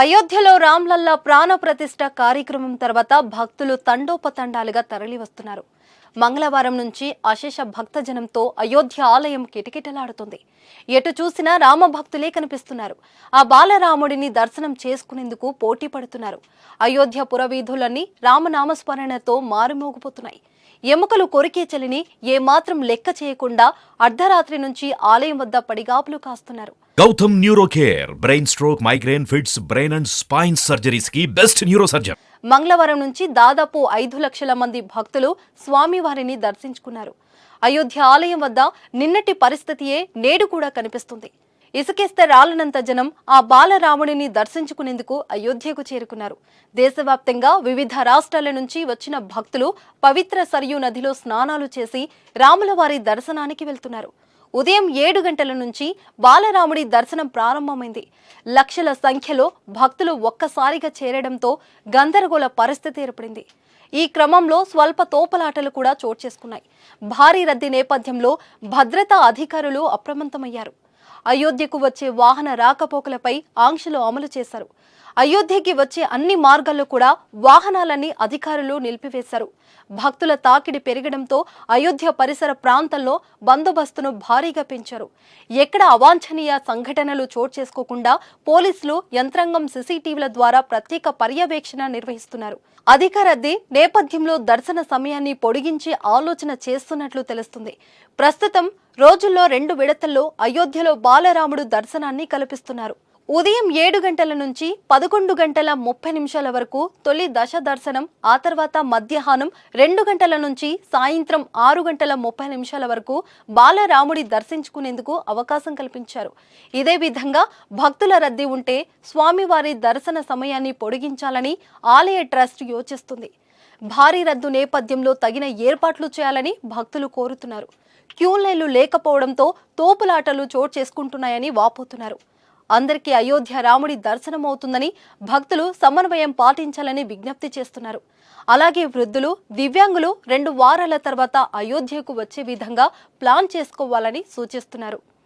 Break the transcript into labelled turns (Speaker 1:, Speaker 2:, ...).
Speaker 1: అయోధ్యలో రామ్లల్లా ప్రాణ ప్రతిష్ట కార్యక్రమం తర్వాత భక్తులు తండోపతండాలుగా తరలి వస్తున్నారు మంగళవారం నుంచి అశేష భక్తజనంతో అయోధ్య ఆలయం కిటకిటలాడుతుంది. ఎటు చూసినా రామ భక్తులే కనిపిస్తున్నారు. ఆ బాలరాముడిని దర్శనం చేసుకునేందుకు పోటీ పడుతున్నారు అయోధ్య పురవీధులన్నీ రామనామస్మరణతో మారుమోగిపోతున్నాయి. ఎముకలు కొరికే చలిని ఏమాత్రం లెక్క చేయకుండా అర్ధరాత్రి నుంచి ఆలయం వద్ద పడిగాపులు కాస్తున్నారు.
Speaker 2: Gautam neuro care brain stroke migraine fits brain and spine సర్జరీస్కి best neurosurgeon
Speaker 1: మంగళవారం నుంచి దాదాపు ఐదు లక్షల మంది భక్తులు స్వామివారిని దర్శించుకున్నారు. అయోధ్య ఆలయం వద్ద నిన్నటి పరిస్థితియే నేడు కూడా కనిపిస్తుంది. ఇసుకేస్తే రాలనంత జనం ఆ బాలరాముడిని దర్శించుకునేందుకు అయోధ్యకు చేరుకున్నారు. దేశవ్యాప్తంగా వివిధ రాష్ట్రాల నుంచి వచ్చిన భక్తులు పవిత్ర సరియు నదిలో స్నానాలు చేసి రాములవారి దర్శనానికి వెళ్తున్నారు. ఉదయం ఏడు గంటల నుంచి బాలరాముడి దర్శనం ప్రారంభమైంది. లక్షల సంఖ్యలో భక్తులు ఒక్కసారిగా చేరడంతో గందరగోళ పరిస్థితి ఏర్పడింది. ఈ క్రమంలో స్వల్ప తోపలాటలు కూడా చోటు చేసుకున్నాయి. భారీ రద్దీ నేపథ్యంలో భద్రతా అధికారులు అప్రమత్తమయ్యారు. అయోధ్యకు వచ్చే వాహన రాకపోకలపై ఆంక్షలు అమలు చేశారు. అయోధ్యకి వచ్చే అన్ని మార్గాల్లో కూడా వాహనాలన్నీ అధికారులు నిలిపివేశారు. భక్తుల తాకిడి పెరగడంతో అయోధ్య పరిసర ప్రాంతంలో బందోబస్తును భారీగా పెంచారు. ఎక్కడ అవాంఛనీయ సంఘటనలు చోటు చేసుకోకుండా పోలీసులు యంత్రాంగం సీసీటీవీల ద్వారా ప్రత్యేక పర్యవేక్షణ నిర్వహిస్తున్నారు. అధిక నేపథ్యంలో దర్శన సమయాన్ని పొడిగించే ఆలోచన చేస్తున్నట్లు తెలుస్తుంది. ప్రస్తుతం రోజుల్లో రెండు విడతల్లో అయోధ్యలో బాలరాముడు దర్శనాన్ని కల్పిస్తున్నారు. ఉదయం ఏడు గంటల నుంచి పదకొండు గంటల ముప్పై నిమిషాల వరకు తొలి దశ దర్శనం ఆ తర్వాత మధ్యాహ్నం రెండు గంటల నుంచి సాయంత్రం ఆరు గంటల ముప్పై నిమిషాల వరకు బాలరాముడి దర్శించుకునేందుకు అవకాశం కల్పించారు. ఇదే విధంగా భక్తుల రద్దీ ఉంటే స్వామివారి దర్శన సమయాన్ని పొడిగించాలని ఆలయ ట్రస్ట్ యోచిస్తుంది. భారీ రద్దు నేపథ్యంలో తగిన ఏర్పాట్లు చేయాలని భక్తులు కోరుతున్నారు. క్యూ లైన్లు లేకపోవడంతో తోపులాటలు చోటు చేసుకుంటున్నాయని వాపోతున్నారు. అందరికీ అయోధ్య రాముడి దర్శనమవుతుందని భక్తులు సమన్వయం పాటించాలని విజ్ఞప్తి చేస్తున్నారు. అలాగే వృద్ధులు దివ్యాంగులు రెండు వారాల తర్వాత అయోధ్యకు వచ్చే విధంగా ప్లాన్ చేసుకోవాలని సూచిస్తున్నారు.